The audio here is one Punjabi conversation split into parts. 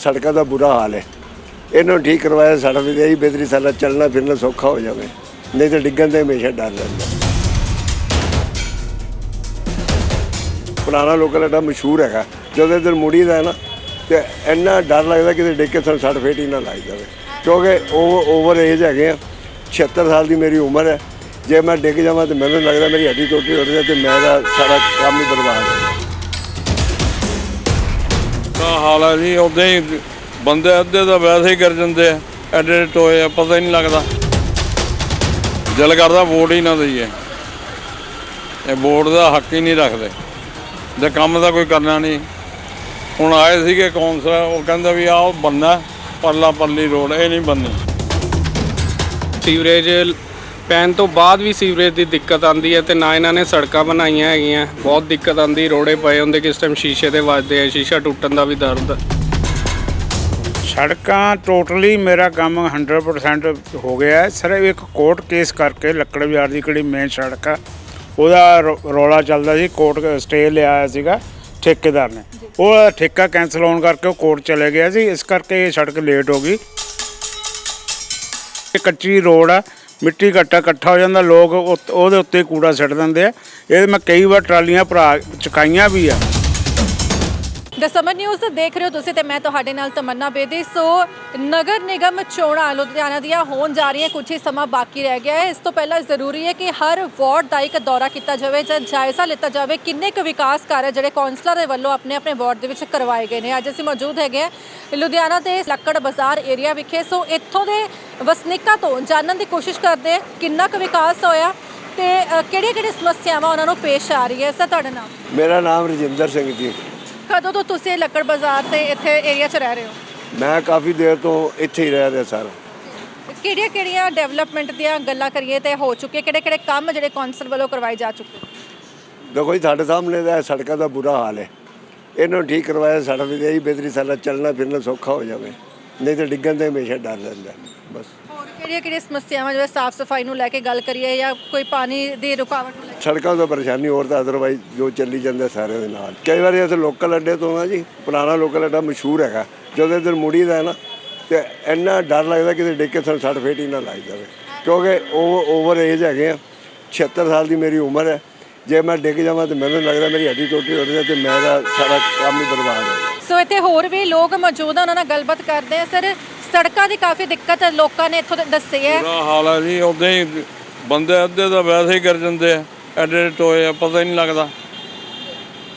ਸੜਕਾਂ ਦਾ ਬੁਰਾ ਹਾਲ ਹੈ। ਇਹਨੂੰ ਠੀਕ ਕਰਵਾਇਆ ਸੜਕ ਦੀ ਇਹੀ ਬਿਹਤਰੀ ਸਾਡਾ ਚੱਲਣਾ ਫਿਰਨਾ ਸੌਖਾ ਹੋ ਜਾਵੇ। ਨਹੀਂ ਤਾਂ ਡਿੱਗਣ ਦਾ ਹਮੇਸ਼ਾ ਡਰ ਰਹਿੰਦਾ। ਪੁਰਾਣਾ ਲੋਕਲ ਅੱਡਾ ਮਸ਼ਹੂਰ ਹੈਗਾ। ਜਦੋਂ ਇੱਧਰ ਮੁੜੀ ਦਾ ਹੈ ਨਾ, ਤੇ ਇੰਨਾ ਡਰ ਲੱਗਦਾ ਕਿ ਡਿੱਗ ਕੇ ਸਾਨੂੰ ਸੱਟ ਫੇਟ ਹੀ ਨਾ ਲੱਗ ਜਾਵੇ। ਕਿਉਂਕਿ ਉਹ ਓਵਰ ਏਜ ਹੈਗੇ ਆ। 76 ਸਾਲ ਦੀ ਮੇਰੀ ਉਮਰ ਹੈ। ਜੇ ਮੈਂ ਡਿੱਗ ਜਾਵਾਂ ਤੇ ਮੈਨੂੰ ਲੱਗਦਾ ਮੇਰੀ ਹੱਡੀ ਟੁੱਟੀ ਹੋ ਜਾਏ ਤੇ ਮੇਰਾ ਸਾਰਾ ਕੰਮ ਹੀ ਬਰਬਾਦ ਹੈ ਤਾਂ ਹਾਲ ਹੈ ਜੀ ਉਦਾਂ ਹੀ ਬੰਦੇ ਅੱਧੇ ਤਾਂ ਵੈਸੇ ਹੀ ਕਰ ਜਾਂਦੇ ਆ, ਐਡੇ ਐਡੇ ਟੋਏ ਆ, ਪਤਾ ਹੀ ਨਹੀਂ ਲੱਗਦਾ। ਦਿਲ ਕਰਦਾ ਵੋਟ ਹੀ ਨਾ ਦਈਏ। ਇਹ ਵੋਟ ਦਾ ਹੱਕ ਹੀ ਨਹੀਂ ਰੱਖਦੇ। ਜੇ ਕੰਮ ਦਾ ਕੋਈ ਕਰਨਾ ਨਹੀਂ। ਹੁਣ ਆਏ ਸੀਗੇ ਕੌਂਸਲਰ ਉਹ ਕਹਿੰਦਾ ਵੀ ਆਹ ਬੰਨਾ ਪਰਲਾ ਪਰਲੀ ਰੋਡ, ਇਹ ਨਹੀਂ ਬੰਨੀ ਸੀਵਰੇਜ ਪੈਣ ਤੋਂ ਬਾਅਦ ਵੀ ਸੀਵਰੇਜ ਦੀ ਦਿੱਕਤ ਆਂਦੀ ਹੈ ਤੇ ਨਾ ਇਹਨਾਂ ਨੇ ਸੜਕਾਂ ਬਣਾਈਆਂ ਹੈਗੀਆਂ। ਬਹੁਤ ਦਿੱਕਤ ਆਂਦੀ ਰੋੜੇ ਪਏ ਹੁੰਦੇ ਕਿਸ ਟਾਈਮ ਸ਼ੀਸ਼ੇ ਤੇ ਵੱਜਦੇ ਆ ਸ਼ੀਸ਼ਾ ਟੁੱਟਣ ਦਾ ਵੀ ਦਰਦ ਸੜਕਾਂ ਟੋਟਲੀ ਮੇਰਾ ਕੰਮ 100% ਹੋ ਗਿਆ ਹੈ। ਸਿਰਫ ਇੱਕ ਕੋਰਟ ਕੇਸ ਕਰਕੇ ਲੱਕੜ ਬਾਜ਼ਾਰ ਦੀ ਕਿਹੜੀ ਮੇਨ ਸੜਕ ਆ ਉਹਦਾ ਰੌ- ਰੌਲਾ ਚੱਲਦਾ ਸੀ ਕੋਰਟ ਸਟੇ ਲਿਆਇਆ ਸੀਗਾ ਠੇਕੇਦਾਰ ਨੇ। ਉਹ ਠੇਕਾ ਕੈਂਸਲ ਹੋਣ ਕਰਕੇ ਉਹ ਕੋਰਟ ਚਲੇ ਗਿਆ ਸੀ ਇਸ ਕਰਕੇ ਇਹ ਸੜਕ ਲੇਟ ਹੋ ਗਈ। ਇਹ ਕੱਚੀ ਰੋਡ ਆ ਮਿੱਟੀ ਘੱਟਾ ਇਕੱਠਾ ਹੋ ਜਾਂਦਾ, ਲੋਕ ਉਹ- ਉਹਦੇ ਉੱਤੇ ਕੂੜਾ ਸਿੱਟ ਦਿੰਦੇ ਆ। ਇਹ ਮੈਂ ਕਈ ਵਾਰ ਟਰਾਲੀਆਂ ਭਰਾ ਚੁਕਾਈਆਂ ਵੀ ਆ। ਦ ਸਮਰ ਨਿਊਜ਼ ਦੇਖ ਰਹੇ ਹੋ ਤੁਸੀਂ ਤੇ ਮੈਂ ਤੁਹਾਡੇ ਨਾਲ ਤਮੰਨਾ ਬੇਦੀ। ਸੋ ਨਗਰ ਨਿਗਮ ਚੋਣਾਂ ਲੁਧਿਆਣਾ ਦੀਆਂ ਹੋਣ ਜਾ ਰਹੀਆਂ ਕੁਝ ਹੀ ਸਮਾਂ ਬਾਕੀ ਰਹਿ ਗਿਆ ਹੈ। ਇਸ ਤੋਂ ਪਹਿਲਾਂ ਜ਼ਰੂਰੀ ਹੈ ਕਿ ਹਰ ਵਾਰਡ ਦਾ ਇੱਕ ਦੌਰਾ ਕੀਤਾ ਜਾਵੇ ਜਾਂ ਜਾਇਜ਼ਾ ਲਿੱਤਾ ਜਾਵੇ। ਕਿੰਨੇ ਕੁ ਵਿਕਾਸ ਕਾਰਜ ਜਿਹੜੇ ਕੌਂਸਲਰ ਦੇ ਵੱਲੋਂ ਆਪਣੇ ਆਪਣੇ ਵਾਰਡ ਦੇ ਵਿੱਚ ਕਰਵਾਏ ਗਏ ਨੇ? ਅੱਜ ਅਸੀਂ ਮੌਜੂਦ ਹੈਗੇ ਹਾਂ ਲੁਧਿਆਣਾ ਦੇ ਲੱਕੜ ਬਾਜ਼ਾਰ ਏਰੀਆ ਵਿਖੇ। ਸੋ ਇੱਥੋਂ ਦੇ ਵਸਨੀਕਾਂ ਤੋਂ ਜਾਣਨ ਦੀ ਕੋਸ਼ਿਸ਼ ਕਰਦੇ ਕਿੰਨਾ ਕੁ ਵਿਕਾਸ ਹੋਇਆ ਤੇ ਕਿਹੜੀਆਂ ਕਿਹੜੀਆਂ ਸਮੱਸਿਆਵਾਂ ਉਹਨਾਂ ਨੂੰ ਪੇਸ਼ ਆ ਰਹੀ ਹੈ ਸਰ ਤੁਹਾਡਾ ਨਾਮ? ਮੇਰਾ ਨਾਮ ਰਜਿੰਦਰ ਸਿੰਘ ਜੀ। ਕਦੋਂ ਤੋਂ ਤੁਸੀਂ ਲੱਕੜ ਬਾਜ਼ਾਰ ਤੇ ਇੱਥੇ ਏਰੀਆ 'ਚ ਰਹਿ ਰਹੇ ਹੋ? ਮੈਂ ਕਾਫੀ ਦੇਰ ਤੋਂ ਇੱਥੇ ਹੀ ਰਹਿ ਰਿਹਾ ਸਰ। ਕਿਹੜੀਆਂ ਕਿਹੜੀਆਂ ਡਿਵੈਲਪਮੈਂਟ ਦੀਆਂ ਗੱਲਾਂ ਕਰੀਏ ਤੇ ਹੋ ਚੁੱਕੇ ਕਿਹੜੇ ਕਿਹੜੇ ਕੰਮ ਜਿਹੜੇ ਕੌਂਸਲ ਵੱਲੋਂ ਕਰਵਾਏ ਜਾ ਚੁੱਕੇ ਦੇਖੋ ਜੀ ਸਾਡੇ ਸਾਹਮਣੇ ਦਾ ਸੜਕਾਂ ਦਾ ਬੁਰਾ ਹਾਲ ਹੈ। ਇਹਨੂੰ ਠੀਕ ਕਰਵਾਇਆ ਸੜਕ ਦੀ ਇਹੀ ਬਿਹਤਰੀ ਸਾਡਾ ਚੱਲਣਾ ਫਿਰਨਾ ਸੌਖਾ ਹੋ ਜਾਵੇ। ਨਹੀਂ ਤਾਂ ਡਿੱਗਣ ਦਾ ਹਮੇਸ਼ਾ ਡਰ ਰਹਿੰਦਾ ਬਸ। ਕਿਹੜੀਆਂ ਕਿਹੜੀਆਂ ਸਮੱਸਿਆਵਾਂ ਜਿਵੇਂ ਸਾਫ਼ ਸਫ਼ਾਈ ਨੂੰ ਲੈ ਕੇ ਗੱਲ ਕਰੀਏ ਜਾਂ ਕੋਈ ਪਾਣੀ ਦੀ ਰੁਕਾਵਟ ਨੂੰ ਲੈ ਕੇ? ਸੜਕਾਂ ਤੋਂ ਪਰੇਸ਼ਾਨੀ ਹੋਰ ਤਾਂ ਅਦਰਵਾਈਜ਼ ਜੋ ਚੱਲੀ ਜਾਂਦਾ ਸਾਰਿਆਂ ਦੇ ਨਾਲ। ਕਈ ਵਾਰੀ ਇੱਥੇ ਲੋਕਲ ਅੱਡੇ ਤੋਂ ਨਾ ਜੀ ਪੁਰਾਣਾ ਲੋਕਲ ਅੱਡਾ ਮਸ਼ਹੂਰ ਹੈਗਾ। ਜਦੋਂ ਇੱਧਰ ਮੁੜੀ ਦਾ ਹੈ ਨਾ ਤੇ ਇੰਨਾ ਡਰ ਲੱਗਦਾ ਕਿ ਡਿੱਗ ਕੇ ਸਾਨੂੰ ਸੱਟ ਫੇਟ ਹੀ ਨਾ ਲੱਗ ਜਾਵੇ। ਕਿਉਂਕਿ ਉਹ ਓਵਰ ਏਜ ਹੈਗੇ ਆ 76 ਸਾਲ ਦੀ ਮੇਰੀ ਉਮਰ ਹੈ। ਜੇ ਮੈਂ ਡਿੱਗ ਜਾਵਾਂ ਤੇ ਮੈਨੂੰ ਲੱਗਦਾ ਮੇਰੀ ਹੱਡੀ ਟੁੱਟੀ ਹੋ ਜਾਏ ਤੇ ਮੇਰਾ ਸਾਰਾ ਕੰਮ ਹੀ ਬਰਬਾਦ ਹੋ ਜਾਏ ਸੋ ਇੱਥੇ ਹੋਰ ਵੀ ਲੋਕ ਮੌਜੂਦ ਆ ਉਹਨਾਂ ਨਾਲ ਗੱਲਬਾਤ ਕਰਦੇ ਆ। ਸਰ ਸੜਕਾਂ ਦੀ ਕਾਫੀ ਦਿੱਕਤ ਹੈ ਲੋਕਾਂ ਨੇ ਇੱਥੋਂ ਦੇ ਦੱਸੇ ਹੈ। ਬੁਰਾ ਹਾਲ ਹੈ ਜੀ ਉਦਾਂ ਹੀ ਬੰਦੇ ਅੱਧੇ ਤਾਂ ਵੈਸੇ ਹੀ ਕਰ ਜਾਂਦੇ ਆ ਐਡੇ ਟੋਏ ਆ ਪਤਾ ਹੀ ਨਹੀਂ ਲੱਗਦਾ।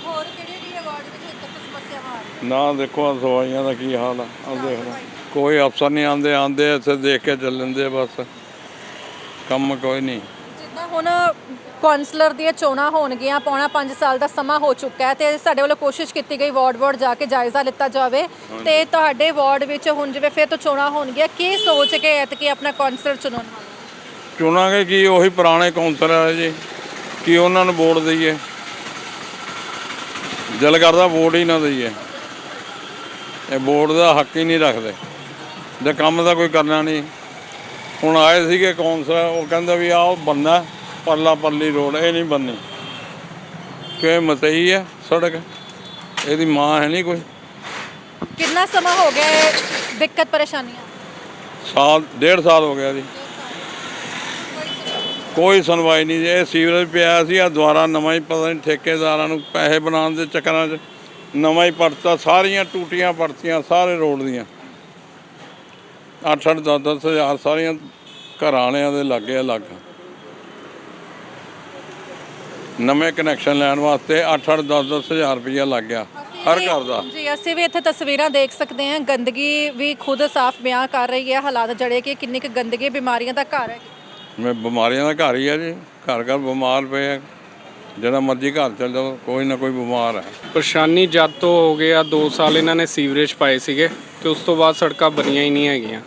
ਹੋਰ ਕਿਹੜੀ ਕਿਹੜੀ ਵਾਰਡ ਵਿੱਚ ਦਿੱਕਤ ਸਮੱਸਿਆਵਾਂ ਆ ਰਹੀਆਂ ਨਾ ਦੇਖੋ ਆਹ ਸਵਾਈਆਂ ਦਾ ਕੀ ਹਾਲ ਆ ਆ ਦੇਖ ਲਓ। ਕੋਈ ਅਫਸਰ ਨਹੀਂ ਆਉਂਦੇ ਆਉਂਦੇ ਇੱਥੇ ਦੇਖ ਕੇ ਚੱਲ ਲੈਂਦੇ ਆ ਬਸ। ਕੰਮ ਕੋਈ ਨਹੀਂ। ਹੁਣ ਕੌਂਸਲਰ ਦੀਆਂ ਚੋਣਾਂ ਹੋਣਗੀਆਂ ਪੌਣਾ 5 ਸਾਲ ਦਾ ਸਮਾਂ ਹੋ ਚੁੱਕਾ ਹੈ ਤੇ ਸਾਡੇ ਵੱਲੋਂ ਕੋਸ਼ਿਸ਼ ਕੀਤੀ ਗਈ ਵਾਰਡ ਵਾਰਡ ਜਾ ਕੇ ਜਾਇਜ਼ਾ ਲਿੱਤਾ ਜਾਵੇ। ਤੇ ਤੁਹਾਡੇ ਵਾਰਡ ਵਿੱਚ ਹੁਣ ਜਿਵੇਂ ਫਿਰ ਤੋਂ ਚੋਣਾਂ ਹੋਣਗੀਆਂ ਕੀ ਸੋਚ ਕੇ ਐਤਕੀ ਆਪਣਾ ਕੌਂਸਲਰ ਚੁਣਨ? ਚੁਣਾਂਗੇ ਕੀ ਉਹੀ ਪੁਰਾਣੇ ਕੌਂਸਲਰ ਆ ਜੀ ਕੀ ਉਹਨਾਂ ਨੂੰ ਵੋਟ ਦਈਏ। ਦਿਲ ਕਰਦਾ ਵੋਟ ਹੀ ਨਾ ਦਈਏ। ਇਹ ਵੋਟ ਦਾ ਹੱਕ ਹੀ ਨਹੀਂ ਰੱਖਦੇ। ਜੇ ਕੰਮ ਦਾ ਕੋਈ ਕਰਨਾ ਨਹੀਂ। ਹੁਣ ਆਏ ਸੀਗੇ ਕੌਂਸਲਰ ਉਹ ਕਹਿੰਦਾ ਵੀ ਆਹ ਬੰਨਾ ਪਰਲਾ ਪਰਲੀ ਰੋਡ ਇਹ ਨਹੀਂ ਬੰਨੀ। ਕਿ ਮਤਈ ਹੈ ਸੜਕ? ਇਹਦੀ ਮਾਂ ਹੈ ਨਹੀਂ ਕੋਈ। ਕਿੰਨਾ ਸਮਾਂ ਹੋ ਗਿਆ ਹੈ ਦਿੱਕਤ ਪਰੇਸ਼ਾਨੀਆਂ ਸਾਲ ਡੇਢ ਸਾਲ ਹੋ ਗਿਆ ਜੀ। ਕੋਈ ਸੁਣਵਾਈ ਨਹੀਂ ਜੀ। ਇਹ ਸੀਵਰੇਜ ਪਿਆ ਸੀ ਆ ਦੁਆਰਾ ਨਵਾਂ ਹੀ ਪਤਾ ਨਹੀਂ ਠੇਕੇਦਾਰਾਂ ਨੂੰ ਪੈਸੇ ਬਣਾਉਣ ਦੇ ਚੱਕਰਾਂ 'ਚ ਨਵਾਂ ਹੀ ਪੜਤਾ ਸਾਰੀਆਂ ਟੂਟੀਆਂ ਪੜਤੀਆਂ ਸਾਰੇ ਰੋਡ ਦੀਆਂ। 8-8 10-10 ਹਜ਼ਾਰ ਸਾਰੀਆਂ ਘਰਾਂ ਵਾਲਿਆਂ ਦੇ ਲੱਗੇ ਆ ਲੱਗ ਨਵੇਂ ਕਨੈਕਸ਼ਨ ਲੈਣ ਵਾਸਤੇ 8-8 10-10 ਹਜ਼ਾਰ ਲੱਗ ਗਿਆ ਹਰ ਘਰ ਦਾ। ਜੀ ਅਸੀਂ ਵੀ ਇੱਥੇ ਤਸਵੀਰਾਂ ਦੇਖ ਸਕਦੇ ਹਾਂ। ਗੰਦਗੀ ਵੀ ਖੁਦ ਸਾਫ਼ ਬਿਆਨ ਕਰ ਰਹੀ ਹੈ। ਹਾਲਾਤ ਜਿਹੜੇ ਕਿ ਕਿੰਨੀ ਕੁ ਗੰਦਗੀ ਬਿਮਾਰੀਆਂ ਦਾ ਘਰ ਹੈ। ਮੈਂ ਬਿਮਾਰੀਆਂ ਦਾ ਘਰ ਹੀ ਆ ਜੀ। ਘਰ ਘਰ ਬਿਮਾਰ ਪਏ ਆ। ਜਿਹੜਾ ਮਰਜ਼ੀ ਘਰ ਚੱਲ ਜਾਓ ਕੋਈ ਨਾ ਕੋਈ ਬਿਮਾਰ ਹੈ ਪਰੇਸ਼ਾਨੀ ਜਦ ਤੋਂ ਹੋ ਗਿਆ 2 ਸਾਲ ਇਹਨਾਂ ਨੇ ਸੀਵਰੇਜ ਪਾਏ ਸੀਗੇ ਤੇ ਉਸ ਤੋਂ ਬਾਅਦ ਸੜਕਾਂ ਬਣੀਆਂ ਹੀ ਨਹੀਂ ਹੈਗੀਆਂ।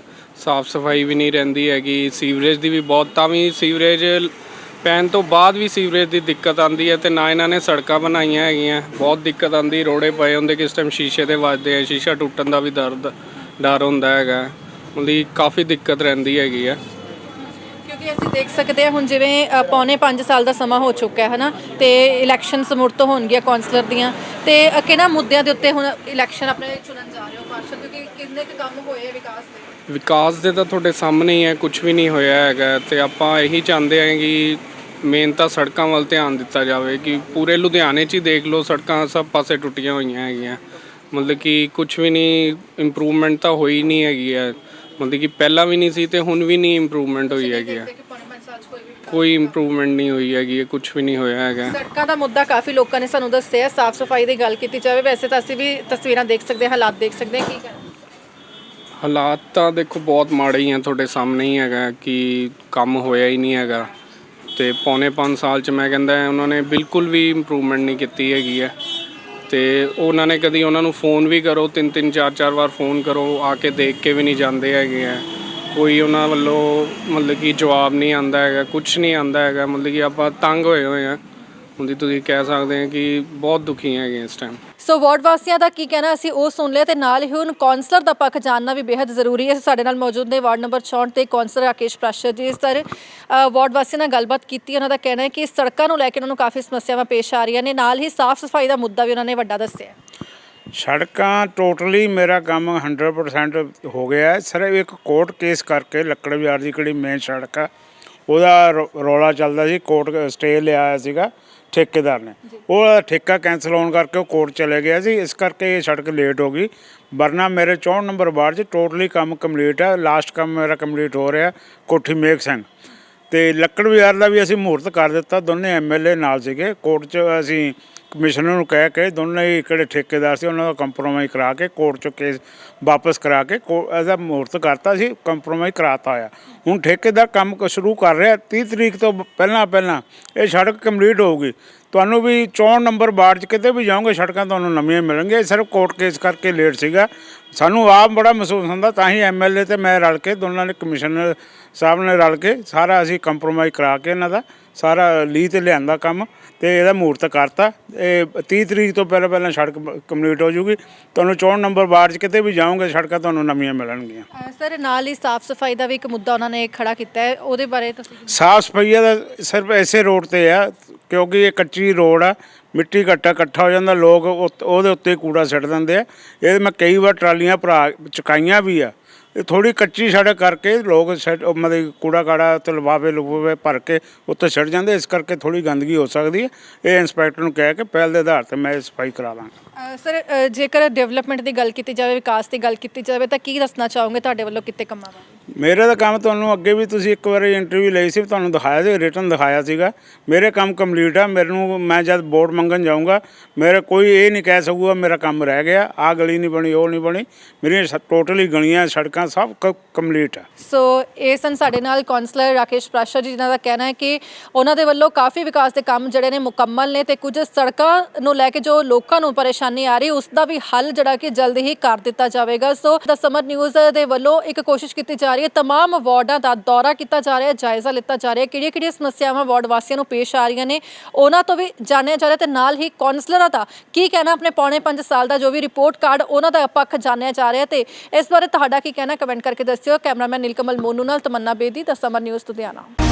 ਸਾਫ਼ ਸਫ਼ਾਈ ਵੀ ਨਹੀਂ ਰਹਿੰਦੀ ਹੈਗੀ। ਸੀਵਰੇਜ ਦੀ ਵੀ ਬਹੁਤ ਤਾਂ ਵੀ ਸੀਵਰੇਜ ਪੈਣ ਤੋਂ ਬਾਅਦ ਵੀ ਸੀਵਰੇਜ ਦੀ ਦਿੱਕਤ ਆਂਦੀ ਹੈ ਤੇ ਨਾ ਇਹਨਾਂ ਨੇ ਸੜਕਾਂ ਬਣਾਈਆਂ ਹੈਗੀਆਂ। ਬਹੁਤ ਦਿੱਕਤ ਆਂਦੀ ਰੋੜੇ ਪਏ ਹੁੰਦੇ ਕਿਸ ਟਾਈਮ ਸ਼ੀਸ਼ੇ ਤੇ ਵੱਜਦੇ ਆ ਸ਼ੀਸ਼ਾ ਟੁੱਟਣ ਦਾ ਵੀ ਦਰਦ ਡਰ ਹੁੰਦਾ ਹੈਗਾ। ਉਹਦੀ ਕਾਫੀ ਦਿੱਕਤ ਰਹਿੰਦੀ ਹੈਗੀ ਆ। ਕਿਉਂਕਿ ਅਸੀਂ ਦੇਖ ਸਕਦੇ ਹਾਂ ਹੁਣ ਜਿਵੇਂ ਅ, ਪੌਣੇ 5 ਸਾਲ ਦਾ ਸਮਾਂ ਹੋ ਚੁੱਕਾ ਹੈ ਹਨਾ? ਤੇ ਇਲੈਕਸ਼ਨ ਸਮੁਰਤ ਹੋਣਗੀਆਂ ਕਾਉਂਸਲਰ ਦੀਆਂ। ਤੇ ਅ, ਕਿਹਨਾਂ ਮੁੱਦਿਆਂ ਦੇ ਉੱਤੇ ਹੁਣ ਇਲੈਕਸ਼ਨ ਆਪਣੇ ਚੁਣਨ ਜਾ ਰਹੇ ਹੋ ਪਾਰਸ਼ਦ ਕਿਉਂਕਿ ਕਿੰਨੇ ਕੁ ਕੰਮ ਹੋਏ ਆ ਵਿਕਾਸ ਦੇ? ਵਿਕਾਸ ਦੇ ਤਾਂ ਤੁਹਾਡੇ ਸਾਹਮਣੇ ਹੀ ਹੈ ਕੁਝ ਵੀ ਨਹੀਂ ਹੋਇਆ ਹੈਗਾ। ਤੇ ਆਪਾਂ ਇਹੀ ਚਾਹੁੰਦੇ ਹਾਂ ਕਿ ਮੇਨ ਤਾਂ ਸੜਕਾਂ ਵੱਲ ਧਿਆਨ ਦਿੱਤਾ ਜਾਵੇ ਕਿ ਪੂਰੇ ਲੁਧਿਆਣੇ 'ਚ ਹੀ ਦੇਖ ਲਓ ਸੜਕਾਂ ਸਭ ਪਾਸੇ ਟੁੱਟੀਆਂ ਹੋਈਆਂ ਹੈਗੀਆਂ। ਮਤਲਬ ਕਿ ਕੁਝ ਵੀ ਨਹੀਂ ਇੰਪਰੂਵਮੈਂਟ ਤਾਂ ਹੋਈ ਨਹੀਂ ਹੈਗੀ ਹੈ। ਮਤਲਬ ਕਿ ਪਹਿਲਾਂ ਵੀ ਨਹੀਂ ਸੀ ਤੇ ਹੁਣ ਵੀ ਨਹੀਂ ਇੰਪਰੂਵਮੈਂਟ ਹੋਈ ਹੈਗੀ ਹੈ। ਕਿ ਪੌਣੇ 5 ਸਾਲ 'ਚ ਕੋਈ ਇੰਪਰੂਵਮੈਂਟ ਨਹੀਂ ਹੋਈ ਹੈਗੀ ਹੈ ਕੁਝ ਵੀ ਨਹੀਂ ਹੋਇਆ ਹੈਗਾ। ਸੜਕਾਂ ਦਾ ਮੁੱਦਾ ਕਾਫੀ ਲੋਕਾਂ ਨੇ ਸਾਨੂੰ ਦੱਸਿਆ ਸਾਫ਼ ਸਫ਼ਾਈ ਦੀ ਗੱਲ ਕੀਤੀ ਜਾਵੇ। ਵੈਸੇ ਤਾਂ ਅਸੀਂ ਵੀ ਤਸਵੀਰਾਂ ਦੇਖ ਸਕਦੇ ਹਾਂ ਹਾਲਾਤ ਦੇਖ ਸਕਦੇ ਹਾਂ ਕੀ ਕਰਨਾ ਹਾਲਾਤ ਤਾਂ ਦੇਖੋ ਬਹੁਤ ਮਾੜੇ ਹੀ ਆ ਤੁਹਾਡੇ ਸਾਹਮਣੇ ਹੀ ਹੈਗਾ ਕਿ ਕੰਮ ਹੋਇਆ ਹੀ ਨਹੀਂ ਹੈਗਾ। ਤੇ ਪੌਣੇ 5 ਸਾਲ ਚ ਮੈਂ ਕਹਿੰਦਾ ਉਹਨਾਂ ਨੇ ਬਿਲਕੁਲ ਵੀ ਇੰਪਰੂਵਮੈਂਟ ਨਹੀਂ ਕੀਤੀ ਹੈਗੀ ਹੈ। ਤੇ ਉਹਨਾਂ ਨੇ ਕਦੀ ਉਹਨਾਂ ਨੂੰ ਫੋਨ ਵੀ ਕਰੋ, ਤਿੰਨ ਤਿੰਨ, ਚਾਰ ਚਾਰ ਵਾਰ ਫੋਨ ਕਰੋ, ਆ ਕੇ ਦੇਖ ਕੇ ਵੀ ਨਹੀਂ ਜਾਂਦੇ ਹੈਗੇ ਆ ਕੋਈ ਉਹਨਾਂ ਵੱਲੋਂ ਮਤਲਬ ਕਿ ਜਵਾਬ ਨਹੀਂ ਆਂਦਾ ਹੈਗਾ ਕੁਝ ਨਹੀਂ ਆਂਦਾ ਹੈਗਾ, ਮਤਲਬ ਕਿ ਆਪਾਂ ਤੰਗ ਹੋਏ ਹੋਏ ਆ ਹੁੰਦੀ ਤੁਸੀਂ ਕਹਿ ਸਕਦੇ ਆ ਕਿ ਬਹੁਤ ਦੁਖੀ ਹੈਗੇ ਇਸ ਟਾਈਮ ਸੋ ਵਾਰਡ ਵਾਸੀਆਂ ਦਾ ਕੀ ਕਹਿਣਾ? ਅਸੀਂ ਉਹ ਸੁਣ ਲਿਆ ਤੇ ਨਾਲ ਹੀ ਹੁਣ ਕਾਉਂਸਲਰ ਦਾ ਪੱਖ ਜਾਨਣਾ ਵੀ ਬੇहद ਜ਼ਰੂਰੀ ਹੈ। ਸਾਡੇ ਨਾਲ ਮੌਜੂਦ ਨੇ ਵਾਰਡ ਨੰਬਰ 64 ਤੇ ਕਾਉਂਸਲਰ ਰਾਕੇਸ਼ ਪ੍ਰਾਸ਼ਰ ਜੀ। ਸਰ ਵਾਰਡ ਵਾਸੀਆਂ ਨਾਲ ਗੱਲਬਾਤ ਕੀਤੀ ਉਹਨਾਂ ਦਾ ਕਹਿਣਾ ਹੈ ਕਿ ਸੜਕਾਂ ਨੂੰ ਲੈ ਕੇ ਉਹਨਾਂ ਨੂੰ ਕਾਫੀ ਸਮੱਸਿਆਵਾਂ ਪੇਸ਼ ਆ ਰਹੀਆਂ ਨੇ। ਨਾਲ ਹੀ ਸਾਫ਼ ਸਫ਼ਾਈ ਦਾ ਮੁੱਦਾ ਵੀ ਉਹਨਾਂ ਨੇ ਵੱਡਾ ਦੱਸਿਆ ਹੈ। ਸੜਕਾਂ ਟੋਟਲੀ ਮੇਰਾ ਕੰਮ 100% ਹੋ ਗਿਆ ਹੈ। ਸਿਰਫ ਇੱਕ ਕੋਰਟ ਕੇਸ ਕਰਕੇ ਲੱਕੜ ਬਾਜ਼ਾਰ ਦੀ ਜਿਹੜੀ ਮੇਨ ਸੜਕ ਆ ਉਹਦਾ ਰੌ- ਰੌਲਾ ਚੱਲਦਾ ਸੀ। ਕੋਰਟ ਸਟੇ ਲਿਆ ਸੀਗਾ। ਠੇਕੇਦਾਰ ਨੇ। ਉਹ ਠੇਕਾ ਕੈਂਸਲ ਹੋਣ ਕਰਕੇ ਉਹ ਕੋਰਟ ਚਲੇ ਗਿਆ ਸੀ। ਇਸ ਕਰਕੇ ਇਹ ਸੜਕ ਲੇਟ ਹੋ ਗਈ। ਵਰਨਾ ਮੇਰੇ 64 ਨੰਬਰ ਵਾਰਡ 'ਚ ਟੋਟਲੀ ਕੰਮ ਕੰਪਲੀਟ ਹੈ ਲਾਸਟ ਕੰਮ ਮੇਰਾ ਕੰਪਲੀਟ ਹੋ ਰਿਹਾ ਕੋਠੀ ਮੇਘ ਸਿੰਘ। ਤੇ ਲੱਕੜ ਬਾਜ਼ਾਰ ਦਾ ਵੀ ਅਸੀਂ ਮਹੂਰਤ ਕਰ ਦਿੱਤਾ। ਦੋਨੇ ਐਮਐਲਏ ਨਾਲ ਸੀਗੇ। ਕੋਰਟ 'ਚ ਅਸੀਂ ਕਮਿਸ਼ਨਰ ਨੂੰ ਕਹਿ ਕੇ ਦੋਨੇ ਹੀ ਕਿਹੜੇ ਠੇਕੇਦਾਰ ਸੀ, ਉਹਨਾਂ ਦਾ ਕੰਪਰੋਮਾਈਜ਼ ਕਰਾ ਕੇ ਕੋਰਟ 'ਚੋਂ ਕੇਸ ਵਾਪਸ ਕਰਾ ਕੇ ਕੋ- ਇਹਦਾ ਮਹੂਰਤ ਕਰਤਾ ਸੀ ਕੰਪਰੋਮਾਈਜ਼ ਕਰਾਤਾ ਆ। ਹੁਣ ਠੇਕੇਦਾਰ ਕੰਮ ਕ- ਸ਼ੁਰੂ ਕਰ ਰਿਹਾ 30 ਤਰੀਕ ਤੋਂ ਪਹਿਲਾਂ ਪਹਿਲਾਂ ਇਹ ਸੜਕ ਕੰਪਲੀਟ ਹੋਊਗੀ। ਤੁਹਾਨੂੰ ਵੀ 64 ਨੰਬਰ ਵਾਰਡ 'ਚ ਕਿਤੇ ਵੀ ਜਾਓਗੇ, ਸੜਕਾਂ ਤੁਹਾਨੂੰ ਨਵੀਆਂ ਮਿਲਣਗੀਆਂ। ਇਹ ਸਿਰਫ ਕੋਰਟ ਕੇਸ ਕਰਕੇ ਲੇਟ ਸੀਗਾ। ਸਾਨੂੰ ਆਪ ਬੜਾ ਮਹਿਸੂਸ ਹੁੰਦਾ, ਤਾਂ ਹੀ ਐਮਐਲਏ ਤੇ ਮੈਂ ਰਲ ਕੇ ਦੋਨਾਂ ਨੇ ਕਮਿਸ਼ਨਰ ਸਾਹਿਬ ਨੇ ਰਲ ਕੇ ਸਾਰਾ ਅਸੀਂ ਕੰਪਰੋਮਾਈਜ਼ ਕਰਾ ਕੇ ਇਹਨਾਂ ਦਾ, ਸਾਰਾ ਲੀਹ ਤੇ ਲਿਆਂਦਾ ਕੰਮ। ਤੇ ਇਹਦਾ ਮਹੂਰਤ ਕਰਤਾ। ਇਹ 30 ਤਰੀਕ ਤੋਂ ਪਹਿਲਾਂ ਪਹਿਲਾਂ ਸੜਕ ਕੰਪਲੀਟ ਹੋ ਜੂਗੀ। ਤੁਹਾਨੂੰ 64 ਨੰਬਰ ਵਾਰਡ 'ਚ ਕਿਤੇ ਵੀ ਜਾਓਗੇ ਸੜਕਾਂ ਤੁਹਾਨੂੰ ਨਵੀਆਂ ਮਿਲਣਗੀਆਂ। ਅ, ਸਰ ਨਾਲ ਹੀ ਸਾਫ਼ ਸਫ਼ਾਈ ਦਾ ਵੀ ਇੱਕ ਮੁੱਦਾ ਉਹਨਾਂ ਨੇ ਖੜਾ ਕੀਤਾ ਹੈ। ਉਹਦੇ ਬਾਰੇ ਤੁਸੀਂ ਸਾਫ਼ ਸਫਾਈਆ ਦਾ ਸਿਰਫ ਐਸੇ ਰੋਡ ਤੇ ਆ ਕਿਉਂਕਿ ਇਹ ਕੱਚੀ ਰੋਡ ਆ ਮਿੱਟੀ ਘੱਟਾ ਇਕੱਠਾ ਹੋ ਜਾਂਦਾ ਲੋਕ ਉਹ- ਉਹਦੇ ਉੱਤੇ ਕੂੜਾ ਸਿੱਟ ਦਿੰਦੇ ਆ। ਇਹ ਮੈਂ ਕਈ ਵਾਰ ਟਰਾਲੀਆਂ ਭਰਾ ਚੁਕਾਈਆਂ ਵੀ ਆ। ਇਹ ਥੋੜੀ ਕੱਚੀ ਸੜਕ ਕਰਕੇ ਲੋਕ ਸੜ ਉਹ ਮਤਲਬ ਕੂੜਾ ਕਾੜਾ ਤੇ ਲਵਾਵੇ ਲੁਵਾਵੇ ਭਰ ਕੇ ਉੱਤੇ ਛੱਡ ਜਾਂਦੇ ਇਸ ਕਰਕੇ ਥੋੜੀ ਗੰਦਗੀ ਹੋ ਸਕਦੀ ਹੈ। ਇਹ ਇੰਸਪੈਕਟਰ ਨੂੰ ਕਹਿ ਕੇ ਪਹਿਲ ਦੇ ਆਧਾਰ ਤੇ ਮੈਂ ਇਹ ਸਫ਼ਾਈ ਕਰਾ ਦਾਂਗਾ। ਅ, ਸਰ ਅ, ਜੇਕਰ ਡਿਵੈਲਪਮੈਂਟ ਦੀ ਗੱਲ ਕੀਤੀ ਜਾਵੇ ਵਿਕਾਸ ਦੀ ਗੱਲ ਕੀਤੀ ਜਾਵੇ ਤਾਂ ਕੀ ਦੱਸਣਾ ਚਾਹੋਗੇ ਤੁਹਾਡੇ ਵੱਲੋਂ ਕਿਤੇ ਕੰਮਾਂ ਬਾਰੇ? ਮੇਰੇ ਦਾ ਕੰਮ ਤੁਹਾਨੂੰ ਅੱਗੇ ਵੀ ਤੁਸੀਂ ਇੱਕ ਵਾਰੀ ਇੰਟਰਵਿਊ ਲਈ ਸੀ, ਤੁਹਾਨੂੰ ਦਿਖਾਇਆ ਸੀ ਰਿਟਰਨ ਦਿਖਾਇਆ ਸੀਗਾ। ਮੇਰੇ ਕੰਮ ਕੰਪਲੀਟ ਆ ਮੈਨੂੰ ਮੈਂ ਜਦ ਵੋਟ ਮੰਗਣ ਜਾਊਂਗਾ, ਮੇਰੇ ਕੋਈ ਇਹ ਨਹੀਂ ਕਹਿ ਸਕੂਗਾ ਮੇਰਾ ਕੰਮ ਰਹਿ ਗਿਆ ਆ ਗਲੀ ਨਹੀਂ ਬਣੀ, ਉਹ ਨਹੀਂ ਬਣੀ। ਮੇਰੀਆਂ ਟੋਟਲੀ ਗਲੀਆਂ, ਸੜਕਾਂ ਸਭ ਕੰਪਲੀਟ ਆ। ਸੋ ਇਹ ਸਨ ਸਾਡੇ ਨਾਲ ਕਾਉਂਸਲਰ ਰਾਕੇਸ਼ ਪ੍ਰਾਸ਼ਾ ਜੀ ਜਿਨ੍ਹਾਂ ਦਾ ਕਹਿਣਾ ਹੈ ਕਿ ਉਹਨਾਂ ਦੇ ਵੱਲੋਂ ਕਾਫੀ ਵਿਕਾਸ ਦੇ ਕੰਮ ਜਿਹੜੇ ਨੇ ਮੁਕੰਮਲ ਨੇ ਤੇ ਕੁਝ ਸੜਕਾਂ ਨੂੰ ਲੈ ਕੇ ਜੋ ਲੋਕਾਂ ਨੂੰ ਪਰੇਸ਼ਾਨੀ ਆ ਰਹੀ, ਉਸ ਦਾ ਵੀ ਹੱਲ ਜਿਹੜਾ ਕਿ ਜਲਦ ਹੀ ਕਰ ਦਿੱਤਾ ਜਾਵੇਗਾ। ਸੋ ਦ ਸਮਰ ਨਿਊਜ਼ ਦੇ ਵੱਲੋਂ ਇੱਕ ਕੋਸ਼ਿਸ਼ ਕੀਤੀ ਜਾ ਰਹੀ ਹੈ तमाम ਵਾਰਡਾਂ ਦਾ ਦੌਰਾ ਕੀਤਾ ਜਾ ਰਿਹਾ ਹੈ ਜਾਇਜ਼ਾ ਲਿੱਤਾ ਜਾ ਰਿਹਾ ਹੈ ਕਿਹੜੀਆਂ ਕਿਹੜੀਆਂ ਸਮੱਸਿਆਵਾਂ ਵਾਰਡ ਵਾਸੀਆਂ ਨੂੰ ਪੇਸ਼ ਆ ਰਹੀਆਂ ਨੇ ਉਹਨਾਂ ਤੋਂ ਵੀ ਜਾਣਿਆ ਜਾ ਰਿਹਾ ਤੇ ਨਾਲ ਹੀ ਕਾਉਂਸਲਰਾਂ ਦਾ ਕੀ ਕਹਿਣਾ ਆਪਣੇ ਪੌਣੇ 5 ਸਾਲ ਦਾ ਜੋ ਵੀ ਰਿਪੋਰਟ ਕਾਰਡ ਉਹਨਾਂ ਦਾ ਪੱਖ ਜਾਣਿਆ ਜਾ ਰਿਹਾ ਤੇ ਇਸ ਬਾਰੇ ਤੁਹਾਡਾ ਕੀ ਕਹਿਣਾ ਕਮੈਂਟ ਕਰਕੇ ਦੱਸਿਓ ਕੈਮਰਾਮੈਨ ਨੀਲਕਮਲ ਮੋਨੂ ਨਾਲ ਤਮੰਨਾ ਬੇਦੀ ਦਾ ਸਮਰ ਨਿਊਜ਼ ਲੁਧਿਆਣਾ